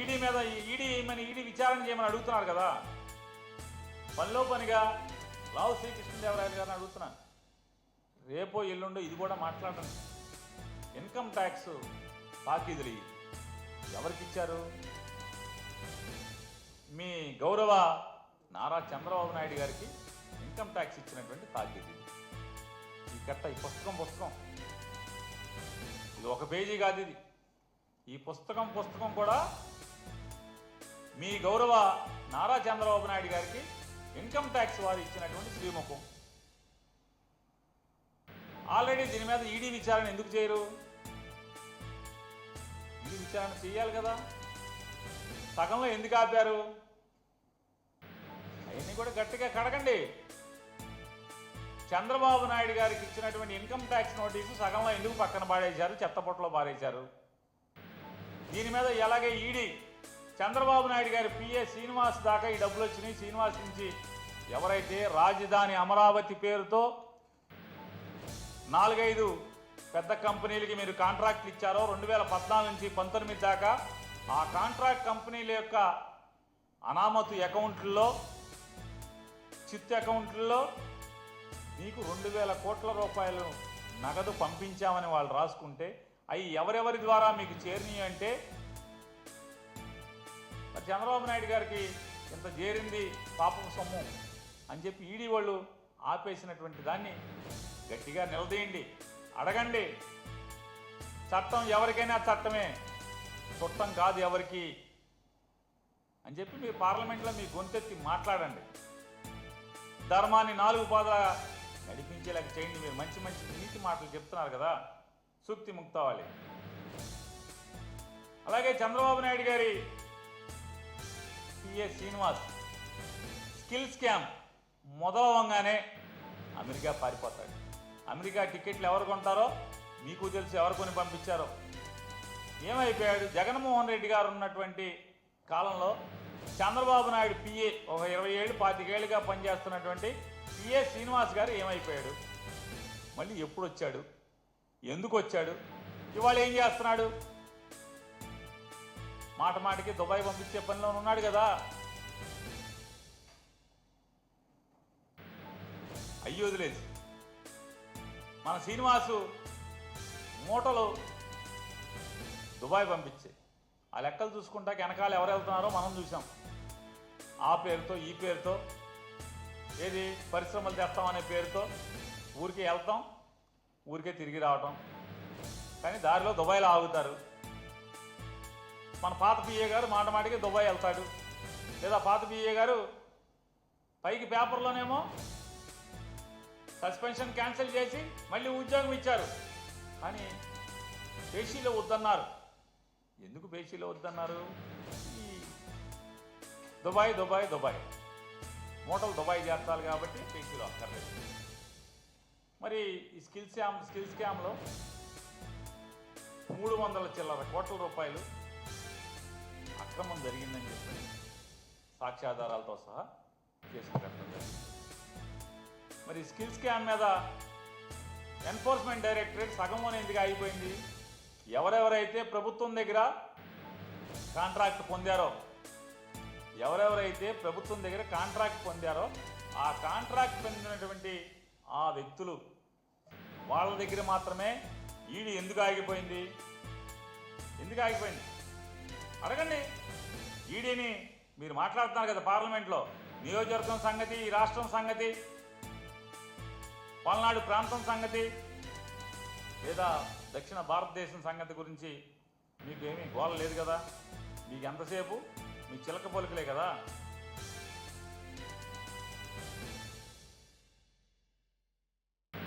ED మీద ED ఏమని ED విచారణ చేయమని అడుగుతున్నారు కదా. పనిలో పనిగా లావు శ్రీకృష్ణదేవరాయలు గారిని అడుగుతున్నాను. రేపో ఎల్లుండో ఇది కూడా మాట్లాడండి ఇన్కమ్ ట్యాక్స్ తాకీదులు ఎవరికి ఇచ్చారు? మీ గౌరవ నారా చంద్రబాబు నాయుడు గారికి ఇన్కమ్ ట్యాక్స్ ఇచ్చినటువంటి తాకీదు ఈ కట్ట ఈ పుస్తకం పుస్తకం. ఇది ఒక పేజీ కాదు ఇది. ఈ పుస్తకం పుస్తకం కూడా మీ గౌరవ నారా చంద్రబాబు నాయుడు గారికి ఇన్కమ్ ట్యాక్స్ వారు ఇచ్చినటువంటి శ్రీముఖం. ఆల్రెడీ దీని మీద ఈడీ విచారణ ఎందుకు చేయరు? ఈడీ విచారణ చేయాలి కదా. సగంలో ఎందుకు ఆపారు? అవన్నీ కూడా గట్టిగా కడగండి. చంద్రబాబు నాయుడు గారికి ఇచ్చినటువంటి ఇన్కమ్ ట్యాక్స్ నోటీసు సగంలో ఎందుకు పక్కన పాడేశారు చెత్తపొట్టలో పారేశారు? దీని మీద ఎలాగే ఈడీ చంద్రబాబు నాయుడు గారి పిఏ శ్రీనివాస్ దాకా ఈ డబ్బులు వచ్చినాయి. శ్రీనివాస్ నుంచి ఎవరైతే రాజధాని అమరావతి పేరుతో నాలుగైదు పెద్ద కంపెనీలకి మీరు కాంట్రాక్ట్లు ఇచ్చారో రెండు వేల పద్నాలుగు నుంచి పంతొమ్మిది దాకా ఆ కాంట్రాక్ట్ కంపెనీల యొక్క అనామతు అకౌంట్లలో చిత్తు అకౌంట్లలో మీకు రెండు వేల కోట్ల రూపాయలు నగదు పంపించామని వాళ్ళు రాసుకుంటే అవి ఎవరెవరి ద్వారా మీకు చేరినాయి అంటే చంద్రబాబు నాయుడు గారికి ఇంత చేరింది పాపం సొమ్ము అని చెప్పి ఈడీ వాళ్ళు ఆపేసినటువంటి దాన్ని గట్టిగా నిలదీయండి. అడగండి. చట్టం ఎవరికైనా చట్టమే. చుట్టం కాదు ఎవరికి అని చెప్పి మీరు పార్లమెంట్లో మీ గొంతెత్తి మాట్లాడండి. ధర్మాన్ని నాలుగు పాదాల నడిపించేలాగా చేయండి. మీరు మంచి మంచి నీతి మాటలు చెప్తున్నారు కదా. సూక్తి ముక్తవాలి అలాగే చంద్రబాబు నాయుడు గారి పిఏ శ్రీనివాస్. స్కిల్ స్కామ్ మొదలవంగానే అమెరికా పారిపోతాడు. అమెరికా టికెట్లు ఎవరు కొంటారో మీకు తెలిసి ఎవరు కొని పంపించారో. ఏమైపోయాడు? జగన్మోహన్ రెడ్డి గారు ఉన్నటువంటి కాలంలో చంద్రబాబు నాయుడు పిఏ ఒక ఇరవై ఏళ్ళు పాతికేళ్ళుగా పనిచేస్తున్నటువంటి పిఏ శ్రీనివాస్ గారు ఏమైపోయాడు? మళ్ళీ ఎప్పుడు వచ్చాడు ఎందుకు వచ్చాడు ఇవాళ ఏం చేస్తున్నాడు? మాట మాటికి దుబాయ్ పంపించే పనిలో ఉన్నాడు కదా. అయ్యి వదిలేసి. మన శ్రీనివాసు మూటలు దుబాయ్ పంపించే. ఆ లెక్కలు చూసుకుంటా వెనకాల ఎవరు వెళ్తున్నారో మనం చూసాం ఆ పేరుతో ఈ పేరుతో ఏది పరిశ్రమలు తెస్తామనే పేరుతో ఊరికే వెళ్తాం ఊరికే తిరిగి రావటం. కానీ దారిలో దుబాయ్లో ఆగుతారు. మన పాత పిఏ గారు మాట మాటికి దుబాయ్ వెళ్తాడు. లేదా పాత పిఏ గారు పైకి పేపర్లోనేమో సస్పెన్షన్ క్యాన్సిల్ చేసి మళ్ళీ ఉద్యోగం ఇచ్చారు. కానీ పేషీలో వద్దన్నారు. ఎందుకు పేషీలో వద్దన్నారు? ఈ దుబాయ్ దుబాయ్ దుబాయ్. మూటలు దుబాయ్ చేస్తారు కాబట్టి పేషీలో అక్కర్లేదు. మరి ఈ స్కిల్ స్కామ్ స్కిల్ స్కామ్లో మూడు వందల చిల్లర కోట్ల రూపాయలు అక్రమం జరిగిందని చెప్పి సాక్ష్యాధారాలతో సహా కేసులు జరిగింది. మరి స్కిల్ స్కామ్ మీద ఎన్ఫోర్స్మెంట్ డైరెక్టరేట్ సగంలోనే ఎందుకు ఆగిపోయింది? ఎవరెవరైతే ప్రభుత్వం దగ్గర కాంట్రాక్ట్ పొందారో ఎవరెవరైతే ప్రభుత్వం దగ్గర కాంట్రాక్ట్ పొందారో ఆ కాంట్రాక్ట్ పొందినటువంటి ఆ వ్యక్తులు వాళ్ళ దగ్గర మాత్రమే ఈడీ ఎందుకు ఆగిపోయింది? ఎందుకు ఆగిపోయింది? అడగండి. ఈడీని మీరు మాట్లాడుతున్నారు కదా పార్లమెంట్లో. నియోజకవర్గం సంగతి ఈ రాష్ట్రం సంగతి పల్నాడు ప్రాంతం సంగతి లేదా దక్షిణ భారతదేశం సంగతి గురించి మీకు ఏమీ గోల లేదు కదా? మీకు ఎంతసేపు మీ చిలక పలుకులే కదా?